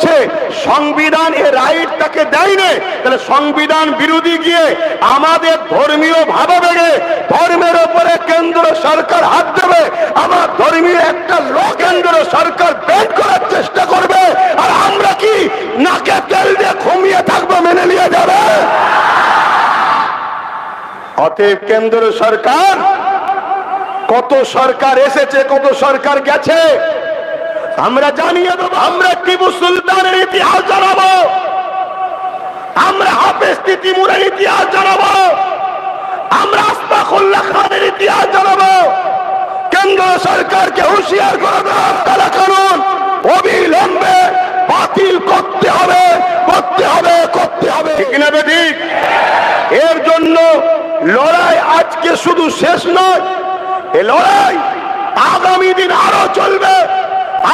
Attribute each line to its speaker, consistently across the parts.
Speaker 1: করছে সংবিধান এ রাইট তাকে দেয়নি। তাহলে সংবিধান বিরোধী গিয়ে আমাদের ধর্মীয় ভাবাবেগে, ধর্মের ওপরে কেন্দ্র সরকার হাত দেবে, আমার ধর্মীয় একটা ল কেন্দ্র সরকার ব্যান করার চেষ্টা করবে, আর আমরা কি নাকে তেল দিয়ে ঘুমিয়ে থাকব মেনে নিয়ে যাবে? অতএব কেন্দ্র সরকার, কত সরকার এসেছে, কত সরকার গেছে আমরা জানিয়ে দেবো আমরা টিপু সুলতানের ইতিহাস জানাব। আমরা হাফেজ তিতিমুরের ইতিহাস জানাব। আমরা আসমাকুল্লাহ খানের ইতিহাস জানাব। কেন্দ্র সরকারকে হুঁশিয়ার করে দেওয়া তারা কানুন। অবিলম্বে বাতিল করতে হবে করতে হবে করতে হবে। ঠিক না বেঠিক এর জন্য লড়াই আজকে শুধু শেষ নয় এ লড়াই আগামী দিন আরও চলবে।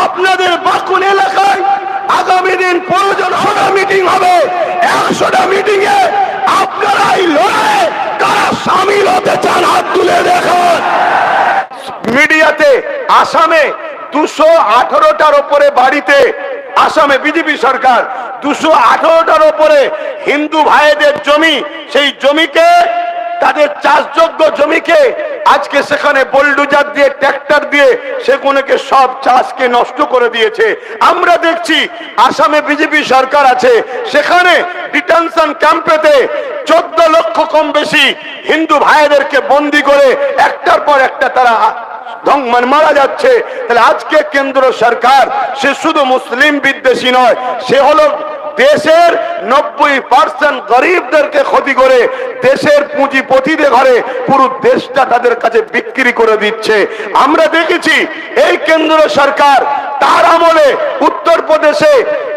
Speaker 1: আপনাদের বাকুন এলাকায় আগামী দিন প্রয়োজন হবে মিটিং হবে। একশোটা মিটিং এ আপনারা এই লড়াই কারা সামিল হতে চান হাত তুলে দেখুন। মিডিয়াতে আসামে দুশো আঠারোটার ওপরে বাড়িতে, আসামে বিজেপি সরকার দুশো আঠারোটার ওপরে হিন্দু ভাইদের জমি, সেই জমিকে, তাদের চাষযোগ্য জমিকে আজকে সেখানে বোল্ডুজার দিয়ে ট্র্যাক্টর দিয়ে সেগুলোকে সব চাষকে নষ্ট করে দিয়েছে। আমরা দেখছি আসামে বিজেপি সরকার আছে, সেখানে ডিটেনশন ক্যাম্পেতে চোদ্দ লক্ষ কম বেশি হিন্দু ভাইদেরকে বন্দি করে একটার পর একটা তারা মানে মারা যাচ্ছে। তাহলে আজকে কেন্দ্র সরকার, সে শুধু মুসলিম বিদ্বেষী নয়, সে হলো দেশের নব্বই পার্সেন্ট গরিবদেরকে ক্ষতি করে দেশের পুঁজিপতিদের ঘরে পুরো দেশটা তাদের কাছে বিক্রি করে দিচ্ছে। আমরা দেখেছি এই কেন্দ্র সরকার তার আমলে উত্তরপ্রদেশে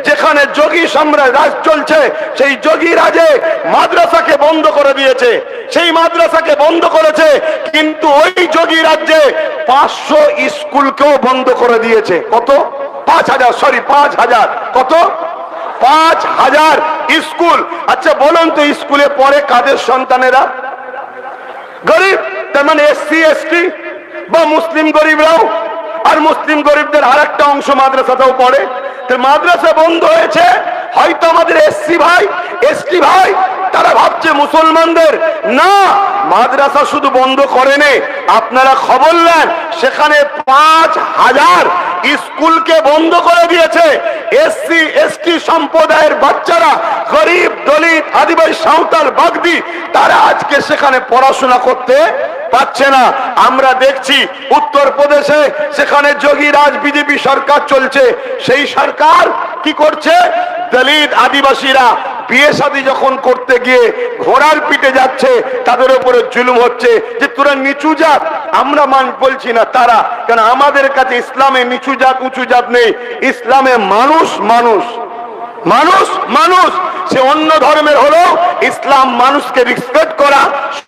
Speaker 1: যেখানে যোগী সম্রাট রাজ চলছে, সেই যোগী রাজে মাদ্রাসাকে বন্ধ করে দিয়েছে। সেই মাদ্রাসাকে বন্ধ করেছে, কিন্তু ওই যোগী রাজ্যে পাঁচশো স্কুলকেও বন্ধ করে দিয়েছে। কত? পাঁচ হাজার সরি পাঁচ হাজার। কত? পাঁচ হাজার স্কুল। আচ্ছা বলুন তো, স্কুলে পড়ে কাদের সন্তানেরা? গরিব, তার মানে এসসি, এসটি, বা মুসলিম গরিবরাও, আর মুসলিম গরিবদের আর একটা অংশ মাদ্রাসাতেও পড়ে। মাদ্রাসা বন্ধ হয়েছে, হয়তো আমাদের এসসি ভাই, এসটি ভাই, তারা ভাবছে মুসলমানদের। না, মাদ্রাসা শুধু বন্ধ করেনি। আপনারা খবর নেন, সেখানে পাঁচ হাজার স্কুলকে বন্ধ করে দিয়েছে। এসসি, এসটি সম্প্রদায়ের বাচ্চারা, গরিব, দলিত, আদিবাসী, সাঁওতাল, বাগদি, তারা আজকে সেখানে পড়াশোনা করতে পাচ্ছে না। আমরা দেখছি উত্তরপ্রদেশে সেখানে যোগী রাজ বিজেপি সরকার চলছে। সেই সরকার কি করছে? দলিত আদিবাসীরা বিয়ে শাদী যখন করতে গিয়ে ঘোড়ার পিঠে যাচ্ছে, তাদের উপরে জুলুম হচ্ছে যে তোরা নিচু জাত। আমরা মান, বলছি না তারা, কেন আমাদের কাছে ইসলামে নিচু জাত, উঁচু জাত নেই। ইসলামে মানুষ মানুষ। মানুষ মানুষ। সে অন্য ধর্মের হলো ইসলাম মানুষকে রিসপেক্ট করা,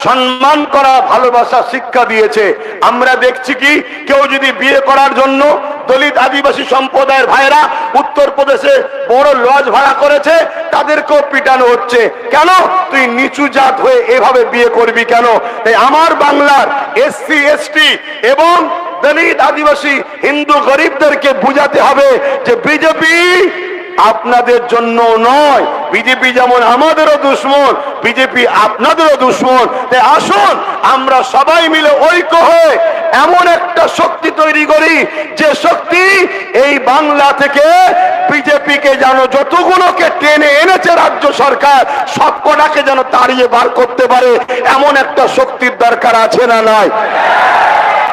Speaker 1: সম্মান করা, ভালোবাসা, শিক্ষা দিয়েছে। আমরা দেখছি কি, কেউ যদি বিয়ে করার জন্য দলিত আদিবাসী সম্প্রদায়ের ভাইরা উত্তরপ্রদেশে বড় লজ ভাড়া করেছে, তাদেরকেও পিটানো হচ্ছে। কেন? তুই নিচু জাত হয়ে এভাবে বিয়ে করবি কেন? তাই আমার বাংলার এসসি, এসটি এবং দলিত আদিবাসী হিন্দু গরিবদেরকে বুঝাতে হবে যে বিজেপি আপনাদের জন্য নয়। বিজেপি যেমন আমাদেরও দুশ্মন, বিজেপি আপনাদেরও দুশ্মন। তাই আসুন, আমরা সবাই মিলে ঐক্য হয়ে এমন একটা শক্তি তৈরি করি যে শক্তি এই বাংলা থেকে বিজেপিকে যেন যতগুলোকে টেনে এনেছে রাজ্য সরকার, সবকটাকে যেন তাড়িয়ে বার করতে পারে। এমন একটা শক্তির দরকার আছে না নয়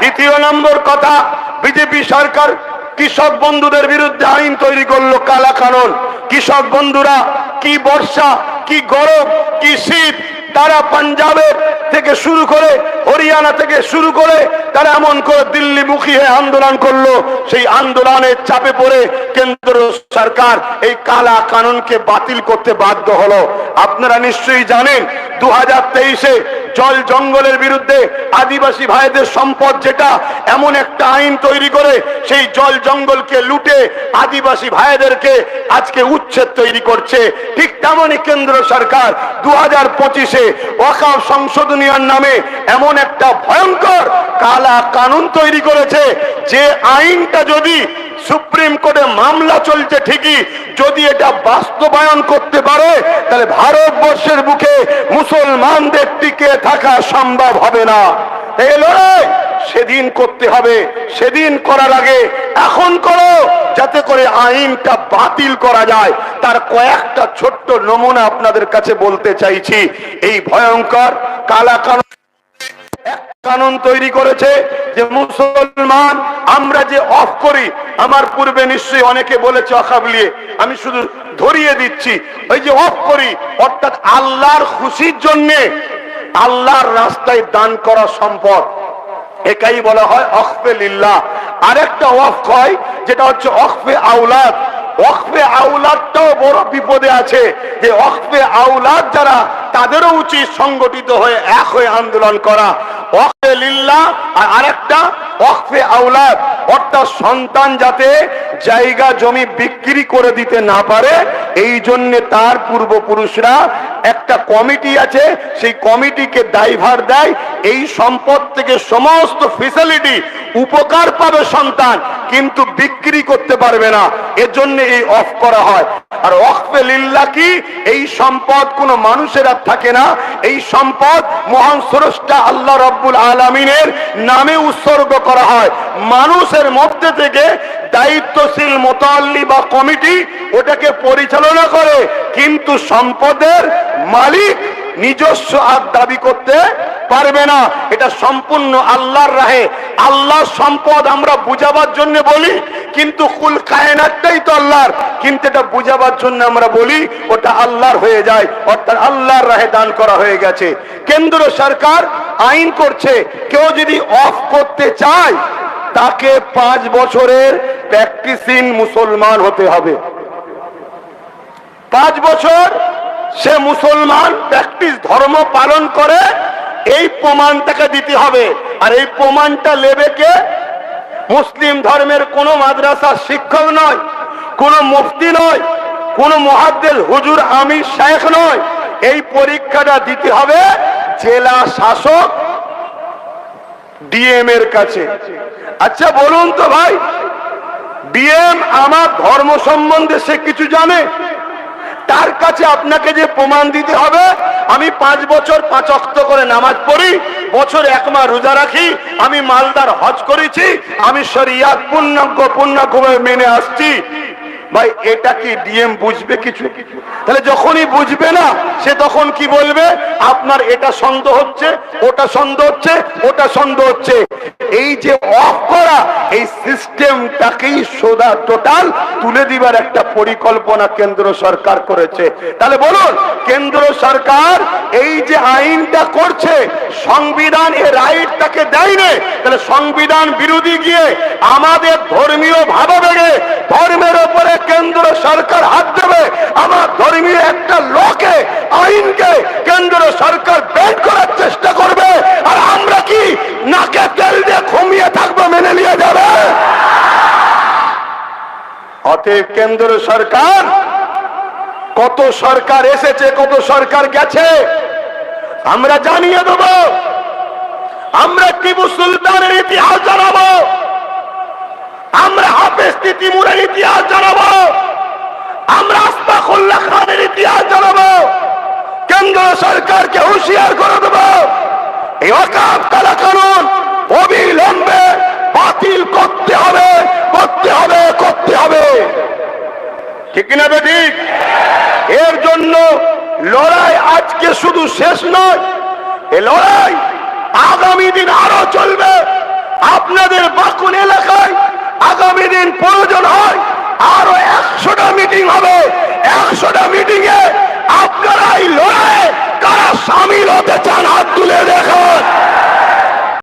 Speaker 1: দ্বিতীয় নম্বর কথা, বিজেপি সরকার কৃষক বন্ধুদের বিরুদ্ধে আইন তৈরি করল কালা কানুন। কৃষক বন্ধুরা, কি বর্ষা, কি গরম, কি শীত, তারা পাঞ্জাবের থেকে শুরু করে হরিয়ানা থেকে শুরু করে তারা এমন করে দিল্লি মুখী হয়ে আন্দোলন করল। সেই আন্দোলনের চাপে পড়ে কেন্দ্র সরকার এই কালা কানুনকে বাতিল করতে বাধ্য হলো। আপনারা নিশ্চয়ই জানেন দু হাজার তেইশে জল জঙ্গলের বিরুদ্ধে আদিবাসী ভাইদের সম্পদ যেটা, এমন একটা আইন তৈরি করে সেই জল জঙ্গলকে লুটে আদিবাসী ভাইদেরকে আজকে উচ্ছেদ তৈরি করছে। ঠিক তেমনই কেন্দ্র সরকার দু হাজার পঁচিশে ওয়াকাফ সংশোধনীয় নামে এমন একটা ভয়ঙ্কর কালা কানুন তৈরি করেছে। যে আইনটা যদি সুপ্রিম কোর্টে মামলা চলছে ঠিকই, যদি এটা বাস্তবায়ন করতে পারে, তাহলে ভারতবর্ষের বুকে মুসলমানদের টিকে থাকা সম্ভব হবে না। এই লড়াই সেদিন করতে হবে, সেদিন করার আগে এখন করো, যাতে করে আইনটা বাতিল করা যায়। তার কয়েকটা ছোট্ট নমুনা আপনাদের কাছে বলতে চাইছি। এই ভয়ঙ্কর কালা কানুন তৈরি করেছে যে মুসলমান, আমরা যে অফ করি, আমার পূর্বে নিশ্চয়ই অনেকে বলেছে অকাবলিয়ে আমি শুধু ধরিয়ে দিচ্ছি, ওই যে অফ করি, অর্থাৎ আল্লাহর খুশির জন্যে আল্লাহর রাস্তায় দান করা সম্পদ। একাই বলা হয় অখফে লিল্লাহ। আরেকটা ওয়াফ হয়, যেটা হচ্ছে অখফে আউলাদ অখফে আউলাদটাও বড় বিপদে আছে যে অখফে আউলাদ যারা, তাদেরও উচিত সংগঠিত হয়ে এক হয়ে আন্দোলন করা। অখফে লিল্লা আর আরেকটা, ওয়াকফে আউলাদ অর্থাৎ সন্তান যাতে জায়গা জমি বিক্রি করে দিতে না পারে, এই জন্য তার পূর্বপুরুষরা একটা কমিটি আছে, সেই কমিটিকে দায়ভার দেয়। এই সম্পদ থেকে সমস্ত ফেসিলিটি উপকার পাবে সন্তান। কিন্তু বিক্রি করতে পারবে না। এর জন্য এই অফ করা হয়। আর অফে লিল্লা কি এই সম্পদ কোনো মানুষের আর থাকে না। এই সম্পদ মহান স্রষ্টা আল্লাহ রব্বুল আলমিনের নামে উৎসর্গ করা হয়। মানুষের মধ্যে থেকে দায়িত্বশীল মোতাল্লি বা কমিটি ওটাকে পরিচালনা করে। কিন্তু সম্পদের মালিক নিজস্ব আর দাবি করতে পারবে না। এটা সম্পূর্ণ আল্লাহর রাহে। আল্লাহর সম্পদ আমরা বুঝাবার জন্য বলি, কিন্তু কুল কায়নাতটাই তো আল্লাহর। কিন্তু এটা বুঝাবার জন্য আমরা বলি, ওটা আল্লাহর হয়ে যায়, অর্থাৎ আল্লাহর রাহে দান করা হয়ে গেছে। কেন্দ্র সরকার আইন করছে, কেউ যদি অফ করতে চায়, তাকে পাঁচ বছরের প্র্যাকটিসিং মুসলমান হতে হবে। পাঁচ বছর সে মুসলমান প্র্যাকটিস ধর্ম পালন করে এই প্রমাণটাকে দিতে হবে। আর এই প্রমাণটা নেবে কে? মুসলিম ধর্মের কোন মাদ্রাসার শিক্ষক নয়, কোন মুফতি নয়, কোন মহাদ্দেল হুজুর, আমির শেখ নয়। এই পরীক্ষাটা দিতে হবে জেলা শাসক ডিএম এর কাছে। আচ্ছা বলুন তো ভাই, ডিএম আমার ধর্ম সম্বন্ধে সে কিছু জানে? তার কাছে আপনাকে যে প্রমাণ দিতে হবে, আমি পাঁচ বছর পাঁচ অক্ত করে নামাজ পড়ি, বছর এক মাস রোজা রাখি, আমি মালদার হজ করেছি, আমি শরিয়াত পূর্ণাঙ্গ পূর্ণাঙ্গ মেনে আসছি। ভাই, এটা কি ডিএম বুঝবে কিছু? তাহলে যখনই বুঝবে না, সে তখন কি বলবে? আপনার এটা সন্দেহ হচ্ছে, ওটা সন্দেহ হচ্ছে, ওটা সন্দেহ হচ্ছে। এই যে অফ করা এই সিস্টেমটাকেই সোদা টোটাল তুলে দিবার একটা পরিকল্পনা কেন্দ্র সরকার করেছে। তাহলে বলুন, কেন্দ্র সরকার এই যে আইনটা করছে, সংবিধান এ রাইটটাকে দেয়নি। তাহলে সংবিধান বিরোধী গিয়ে আমাদের ধর্মীয় ভাবাবেগে, ধর্মের উপরে কেন্দ্র সরকার হাত দেবে। আমার ধর্মীয় একটা লোকে, আইনকে কেন্দ্র সরকার ব্যান করার চেষ্টা করবে আর আমরা কি নাকে তেল দিয়ে ঘুমিয়ে থাকব মেনে নিয়ে যাবে অতএব কেন্দ্র সরকার। কত সরকার এসেছে, কত সরকার গেছে, আমরা জানিয়ে দেব। আমরা টিপু সুলতানের ইতিহাস জানাব? আমরা হাফেজ তিতিমুরের ইতিহাস জানাব? আমরা আস্তাকুল্লাহ খানের ইতিহাস জানাব? কেন্দ্র সরকারকে হুঁশিয়ার করে দেব। এই অকাপ কালা কানুন অবিলম্বে বাতিল করতে হবে করতে হবে, করতে হবে। ঠিক না বে ঠিক এর জন্য লড়াই আজকে শুধু শেষ নয়, এ লড়াই আগামী দিন আরও চলবে। আপনাদের বাকুল এলাকায় আগামী দিন প্রয়োজন হয়, আরও একশোটা মিটিং হবে। একশোটা মিটিং এ আপনারাই লড়াই লড়াইয়ে কারা সামিল হতে চান। হাত তুলে দেখান।